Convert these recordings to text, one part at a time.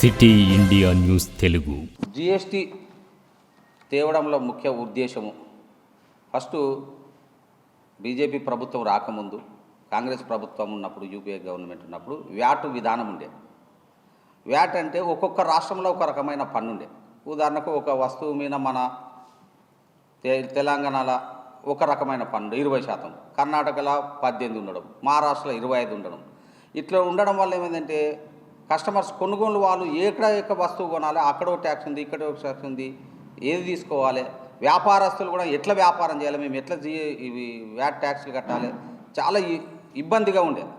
City India news Telugu. GST తేవడంలో ముఖ్య ఉద్దేశము. First BJP ప్రభుత్వం రాకముందు కాంగ్రెస్ ప్రభుత్వం ఉన్నప్పుడు యూపీఏ గవర్నమెంట్ ఉన్నప్పుడు వ్యాట్ విధానం ఉండే. వ్యాట్ అంటే ఒక్కొక్క రాష్ట్రంలో ఒక రకమైన పన్ను ఉండే ఉదాహరణకు ఒక వస్తువు మీద మన తె- తెలంగాణలో ఒక రకమైన పన్ను ఇరవై శాతం. కర్ణాటకలో పద్దెనిమిది ఉండడం మహారాష్ట్రలో ఇరవై ఐదు ఉండడం. ఇట్లా ఉండడం వల్ల ఏమైందంటే కస్టమర్స్ కొనుగోలు వాళ్ళు ఎక్కడ ఎక్కడ వస్తువు కొనాలి అక్కడ ఒక ట్యాక్స్ ఉంది ఇక్కడ ఒక ట్యాక్స్ ఉంది ఏది తీసుకోవాలి వ్యాపారస్తులు కూడా ఎట్లా వ్యాపారం చేయాలి మేము ఎట్లా జీ ఇవి వ్యాట్ ట్యాక్స్లు కట్టాలి చాలా ఇ- ఇబ్బందిగా ఉండేది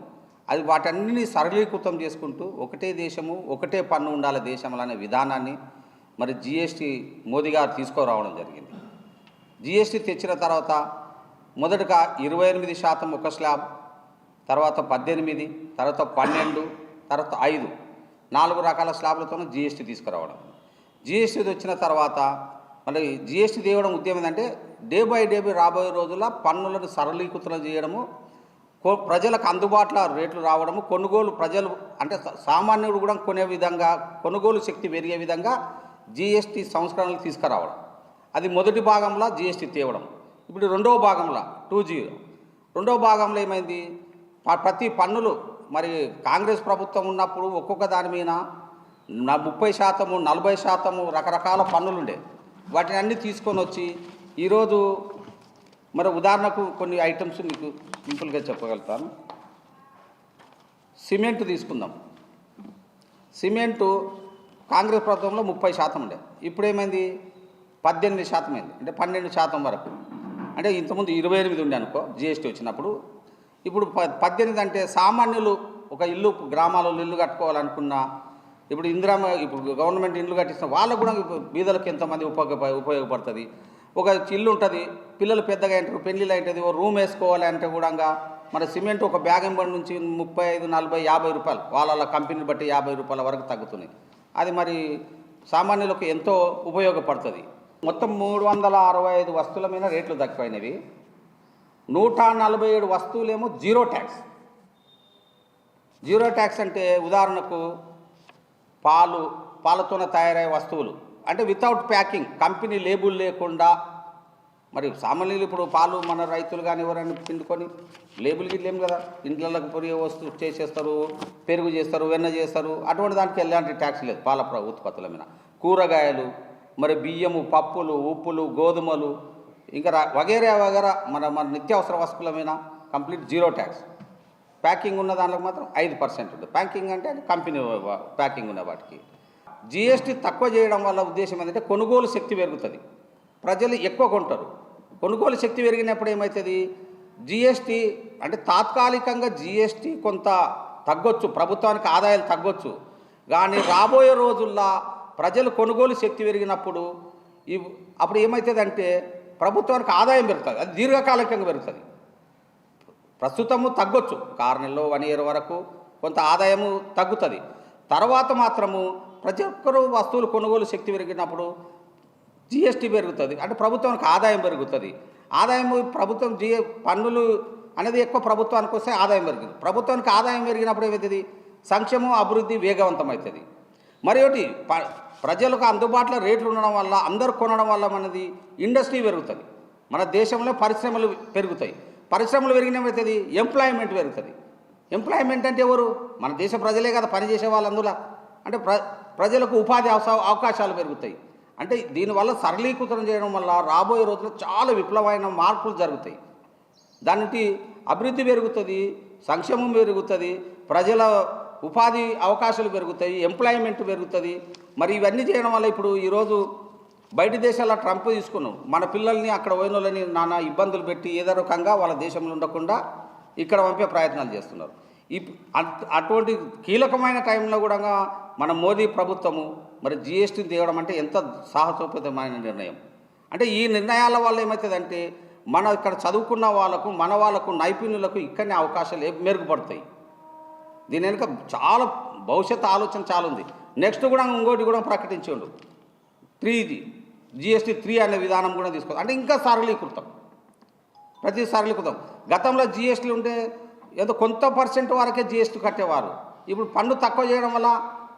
అది వాటన్నిటిని సరళీకృతం చేసుకుంటూ ఒకటే దేశము ఒకటే పన్ను ఉండాలి దేశంలో అనే విధానాన్ని మరి జిఎస్టీ మోదీ గారు తీసుకురావడం జరిగింది. జిఎస్టీ తెచ్చిన తర్వాత మొదటగా ఇరవై ఎనిమిది శాతం ఒక స్లాబ్ తర్వాత పద్దెనిమిది తర్వాత పన్నెండు తర్వాత ఐదు. నాలుగు రకాల స్లాబ్లతో జిఎస్టీ తీసుకురావడం. జిఎస్టీ వచ్చిన తర్వాత మళ్ళీ జిఎస్టీ తేవడం ఉద్యమం ఏంటంటే డే బై డే బై రాబోయే రోజుల్లో పన్నులను సరళీకృతం చేయడము ప్రజలకు అందుబాటులో రేట్లు రావడము కొనుగోలు ప్రజలు అంటే సామాన్యుడు కూడా కొనే విధంగా కొనుగోలు శక్తి పెరిగే విధంగా జిఎస్టీ సంస్కరణలు తీసుకురావడం. అది మొదటి భాగంలో జిఎస్టీ తేవడం. ఇప్పుడు రెండవ భాగంలో టూ జీరో రెండవ భాగంలో ఏమైంది? ప్రతి పన్నులు మరి కాంగ్రెస్ ప్రభుత్వం ఉన్నప్పుడు ఒక్కొక్క దాని మీద నా ముప్పై శాతము నలభై శాతము రకరకాల పన్నులుండే వాటిని అన్ని తీసుకొని వచ్చి ఈరోజు మరి ఉదాహరణకు కొన్ని ఐటమ్స్ మీకు సింపుల్గా చెప్పగలుగుతాను. సిమెంట్ తీసుకుందాం. సిమెంటు కాంగ్రెస్ ప్రభుత్వంలో ముప్పై శాతం ఉండే. ఇప్పుడేమైంది? పద్దెనిమిది శాతం అయింది. అంటే పన్నెండు శాతం వరకు. అంటే ఇంతకుముందు ఇరవై ఎనిమిది ఉండే అనుకో జిఎస్టీ వచ్చినప్పుడు ఇప్పుడు ప పద్దెనిమిది అంటే సామాన్యులు ఒక ఇల్లు గ్రామాలలో ఇల్లు కట్టుకోవాలనుకున్నా ఇప్పుడు ఇందిరా ఇప్పుడు గవర్నమెంట్ ఇల్లు కట్టిస్తున్న వాళ్ళకు కూడా బీదలకు ఎంతమంది ఉపయోగ ఉపయోగపడుతుంది. ఒక ఇల్లు ఉంటుంది పిల్లలు పెద్దగా అంటారు పెళ్ళిళ్ళు అవుతుంది ఓ రూమ్ వేసుకోవాలి అంటే కూడా మన సిమెంట్ ఒక బ్యాగ్ ఎంబడి నుంచి ముప్పై ఐదు నలభై యాభై రూపాయలు వాళ్ళ వాళ్ళ కంపెనీని బట్టి యాభై రూపాయల వరకు తగ్గుతున్నాయి అది మరి సామాన్యులకు ఎంతో ఉపయోగపడుతుంది. మొత్తం మూడు వందల అరవై ఐదు వస్తువుల మీద రేట్లు తక్కువైనవి. నూట నలభై ఏడు వస్తువులేమో జీరో ట్యాక్స్. జీరో ట్యాక్స్ అంటే ఉదాహరణకు పాలు పాలతోనే తయారయ్యే వస్తువులు. అంటే వితౌట్ ప్యాకింగ్ కంపెనీ లేబుల్ లేకుండా మరి సామాన్యులు ఇప్పుడు పాలు మన రైతులు కానీ ఎవరైనా పిండుకొని లేబుల్ గిట్లేం కదా? ఇంట్లోకి పొరిగే వస్తువు చేసేస్తారు పెరుగు చేస్తారు వెన్న చేస్తారు. అటువంటి దానికి ఎలాంటి ట్యాక్స్ లేదు పాల ఉత్పత్తుల మీద. కూరగాయలు మరి బియ్యము పప్పులు ఉప్పులు గోధుమలు ఇంకా రా- వగేరా వగేరా మన మన నిత్యావసర వస్తువుల మీద కంప్లీట్ జీరో ట్యాక్స్. ప్యాకింగ్ ఉన్న దాంట్లో మాత్రం ఐదు పర్సెంట్ ఉంటుంది. ప్యాకింగ్ అంటే అది కంపెనీ ప్యాకింగ్ ఉన్న వాటికి. జిఎస్టీ తక్కువ చేయడం వల్ల ఉద్దేశం ఏంటంటే కొనుగోలు శక్తి పెరుగుతుంది. ప్రజలు ఎక్కువ కొంటారు. కొనుగోలు శక్తి పెరిగినప్పుడు ఏమవుతుంది జిఎస్టీ అంటే తాత్కాలికంగా జిఎస్టీ కొంత తగ్గొచ్చు. ప్రభుత్వానికి ఆదాయాలు తగ్గొచ్చు. కానీ రాబోయే రోజుల్లో ప్రజలు కొనుగోలు శక్తి పెరిగినప్పుడు ఈ అప్పుడు ఏమవుతుందంటే ప్రభుత్వానికి ఆదాయం పెరుగుతుంది అది దీర్ఘకాలికంగా పెరుగుతుంది. ప్రస్తుతము తగ్గొచ్చు ఒక ఆరు నెలలో వన్ ఇయర్ వరకు కొంత ఆదాయము తగ్గుతుంది. తర్వాత మాత్రము ప్రతి ఒక్కరూ వస్తువులు కొనుగోలు శక్తి పెరిగినప్పుడు జిఎస్టీ పెరుగుతుంది అంటే ప్రభుత్వానికి ఆదాయం పెరుగుతుంది. ఆదాయం ప్రభుత్వం జి పన్నులు అనేది ఎక్కువ ప్రభుత్వానికి వస్తే ఆదాయం పెరుగుతుంది. ప్రభుత్వానికి ఆదాయం పెరిగినప్పుడు ఏమవుతుంది? సంక్షేమం అభివృద్ధి వేగవంతం అవుతుంది మరి ఒకటి ప్రజలకు అందుబాటులో రేట్లు ఉండడం వల్ల అందరు కొనడం వల్ల మనది ఇండస్ట్రీ పెరుగుతుంది. మన దేశంలో పరిశ్రమలు పెరుగుతాయి. పరిశ్రమలు పెరిగినమవుతుంది ఎంప్లాయ్మెంట్ పెరుగుతుంది. ఎంప్లాయ్మెంట్ అంటే ఎవరు? మన దేశ ప్రజలే కదా పనిచేసే వాళ్ళు అందులో అంటే ప్ర ప్రజలకు ఉపాధి అవకాశాలు పెరుగుతాయి. అంటే దీనివల్ల సరళీకృతం చేయడం వల్ల రాబోయే రోజుల్లో చాలా విప్లవమైన మార్పులు జరుగుతాయి. దాని అభివృద్ధి పెరుగుతుంది సంక్షేమం పెరుగుతుంది ప్రజల ఉపాధి అవకాశాలు పెరుగుతాయి ఎంప్లాయ్మెంట్ పెరుగుతుంది. మరి ఇవన్నీ చేయడం వల్ల ఇప్పుడు ఈరోజు బయట దేశాల ట్రంప్ తీసుకున్నాం. మన పిల్లల్ని అక్కడ పోయిన వాళ్ళని నానా ఇబ్బందులు పెట్టి ఏదో రకంగా వాళ్ళ దేశంలో ఉండకుండా ఇక్కడ పంపే ప్రయత్నాలు చేస్తున్నారు. ఇప్ అటువంటి కీలకమైన టైంలో కూడా మన మోదీ ప్రభుత్వము మరి జిఎస్టీని తేవడం అంటే ఎంత సాహసోపేతమైన నిర్ణయం. అంటే ఈ నిర్ణయాల వల్ల ఏమవుతుందంటే మన ఇక్కడ చదువుకున్న వాళ్ళకు మన వాళ్ళకు నైపుణ్యులకు ఇక్కడనే అవకాశాలు మెరుగుపడతాయి. దీని వెనుక చాలా భవిష్యత్ ఆలోచన చాలా ఉంది నెక్స్ట్ కూడా ఇంకోటి కూడా ప్రకటించండు. త్రీ జిఎస్టీ త్రీ అనే విధానం కూడా తీసుకో అంటే ఇంకా సరళీకృతం. ప్రతి సరళీకృతం. గతంలో జిఎస్టీలు ఉంటే ఏదో కొంత పర్సెంట్ వరకే జిఎస్టీ కట్టేవారు. ఇప్పుడు పన్ను తక్కువ చేయడం వల్ల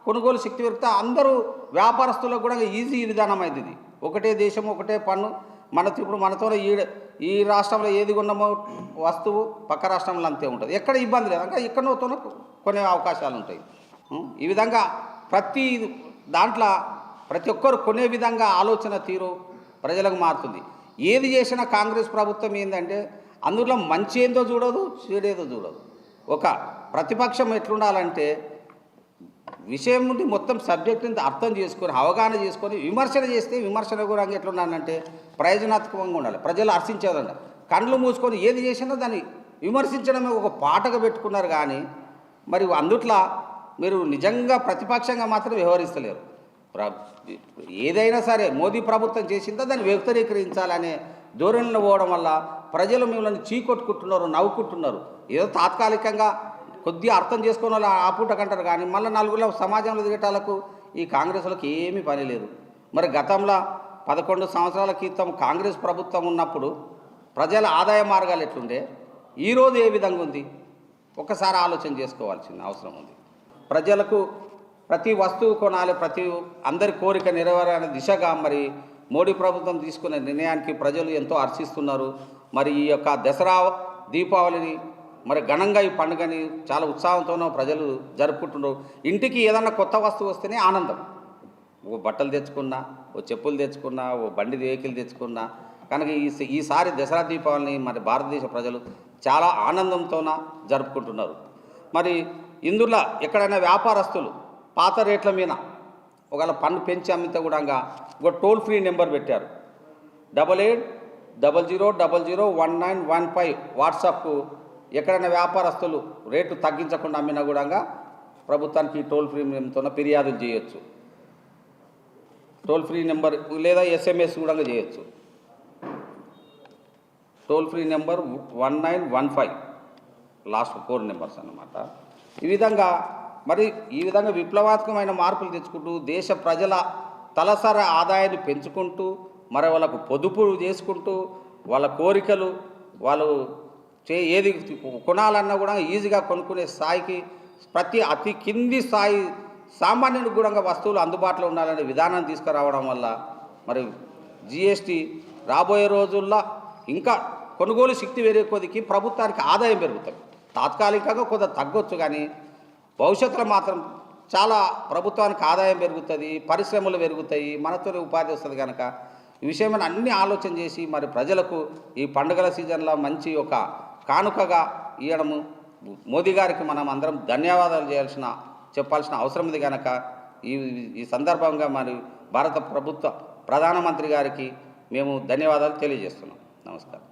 కొనుగోలు శక్తి పెరిగితే అందరూ వ్యాపారస్తులకు కూడా ఈజీ విధానం అయింది ఇది. ఒకటే దేశం ఒకటే పన్ను మనతో ఇప్పుడు మనతో ఈ ఈ రాష్ట్రంలో ఏది కొన్నామో వస్తువు పక్క రాష్ట్రంలో అంతే ఉంటుంది. ఎక్కడ ఇబ్బంది లేదు. అంటే ఎక్కడోతోనో కొనే అవకాశాలు ఉంటాయి. ఈ విధంగా ప్రతి దాంట్లో ప్రతి ఒక్కరు కొనే విధంగా ఆలోచన తీరు ప్రజలకు మారుతుంది. ఏది చేసినా కాంగ్రెస్ ప్రభుత్వం ఏంటంటే అందులో మంచి ఏందో చూడదు చెడేదో చూడదు. ఒక ప్రతిపక్షం ఎట్లుండాలంటే విషయం నుండి మొత్తం సబ్జెక్టుని అర్థం చేసుకొని అవగాహన చేసుకొని విమర్శన చేస్తే విమర్శన కూడా ఎట్లుండాలంటే ప్రయోజనాత్మకంగా ఉండాలి. ప్రజలు హర్షించేదండి కండ్లు మూసుకొని ఏది చేసినా దాన్ని విమర్శించడమే ఒక పాటగా పెట్టుకున్నారు కానీ మరి అందుట్లో మీరు నిజంగా ప్రతిపక్షంగా మాత్రం వ్యవహరిస్తలేరు. ఏదైనా సరే మోదీ ప్రభుత్వం చేసిందా దాన్ని వ్యక్తరీకరించాలనే ధోరణిలో పోవడం వల్ల ప్రజలు మిమ్మల్ని చీకొట్టుకుంటున్నారు నవ్వుకుంటున్నారు. ఏదో తాత్కాలికంగా కొద్దిగా అర్థం చేసుకున్న వాళ్ళు ఆ పూట కంటారు కానీ మళ్ళీ నలుగురిలో సమాజంలో దిగటాలకు ఈ కాంగ్రెస్లకు ఏమీ పని లేదు. మరి గతంలో పదకొండు సంవత్సరాల క్రితం కాంగ్రెస్ ప్రభుత్వం ఉన్నప్పుడు ప్రజల ఆదాయ మార్గాలు ఎట్లుండే? ఈరోజు ఏ విధంగా ఉంది? ఒక్కసారి ఆలోచన చేసుకోవాల్సిన అవసరం ఉంది. ప్రజలకు ప్రతి వస్తువు కొనాలి ప్రతి అందరి కోరిక నెరవేరాలనే దిశగా మరి మోడీ ప్రభుత్వం తీసుకున్న నిర్ణయానికి ప్రజలు ఎంతో హర్షిస్తున్నారు. మరి ఈ యొక్క దసరా దీపావళిని మరి ఘనంగా ఈ పండుగని చాలా ఉత్సాహంతోనో ప్రజలు జరుపుకుంటున్నారు ఇంటికి ఏదన్నా కొత్త వస్తువు వస్తేనే ఆనందం. ఓ బట్టలు తెచ్చుకున్నా ఓ చెప్పులు తెచ్చుకున్నా ఓ బండి వెహికల్ తెచ్చుకున్నా కనుక ఈ ఈసారి దసరా దీపావళిని మరి భారతదేశ ప్రజలు చాలా ఆనందంతోన జరుపుకుంటున్నారు. మరి ఇందులో ఎక్కడైనా వ్యాపారస్తులు పాత రేట్ల మీద ఒకవేళ పన్ను పెంచి అమ్మితే కూడా ఒక టోల్ ఫ్రీ నెంబర్ పెట్టారు. Double eight double zero double zero one nine one five వాట్సాప్కు ఎక్కడైనా వ్యాపారస్తులు రేటు తగ్గించకుండా అమ్మినా కూడా ప్రభుత్వానికి టోల్ ఫ్రీ నెంబర్తో ఫిర్యాదులు చేయొచ్చు. టోల్ ఫ్రీ నెంబర్ లేదా ఎస్ఎంఎస్ కూడా చేయొచ్చు. Toll free number one nine one five last four numbers అన్నమాట. ఈ విధంగా మరి ఈ విధంగా విప్లవాత్మకమైన మార్పులు తెచ్చుకుంటూ దేశ ప్రజల తలసరి ఆదాయాన్ని పెంచుకుంటూ మరి వాళ్ళకు పొదుపు చేసుకుంటూ వాళ్ళ కోరికలు వాళ్ళు ఏది కొనాలన్నా కూడా ఈజీగా కొనుక్కునే స్థాయికి ప్రతి అతి కింది స్థాయి సామాన్యునికి కూడా వస్తువులు అందుబాటులో ఉండాలనే విధానం తీసుకురావడం వల్ల మరి జిఎస్టీ రాబోయే రోజుల్లో ఇంకా కొనుగోలు శక్తి వేరే కొద్దికి ప్రభుత్వానికి ఆదాయం పెరుగుతుంది. తాత్కాలికంగా కొంత తగ్గొచ్చు కానీ భవిష్యత్తులో మాత్రం చాలా ప్రభుత్వానికి ఆదాయం పెరుగుతుంది పరిశ్రమలు పెరుగుతాయి మనతో ఉపాధి వస్తుంది కనుక ఈ విషయమైన అన్ని ఆలోచన చేసి మరి ప్రజలకు ఈ పండుగల సీజన్లో మంచి ఒక కానుకగా ఇవ్వడము మోదీ గారికి మనం అందరం ధన్యవాదాలు చేయాల్సిన చెప్పాల్సిన అవసరం ఉంది కనుక ఈ ఈ సందర్భంగా మరి భారత ప్రభుత్వ ప్రధానమంత్రి గారికి మేము ధన్యవాదాలు తెలియజేస్తున్నాం. నమస్కారం.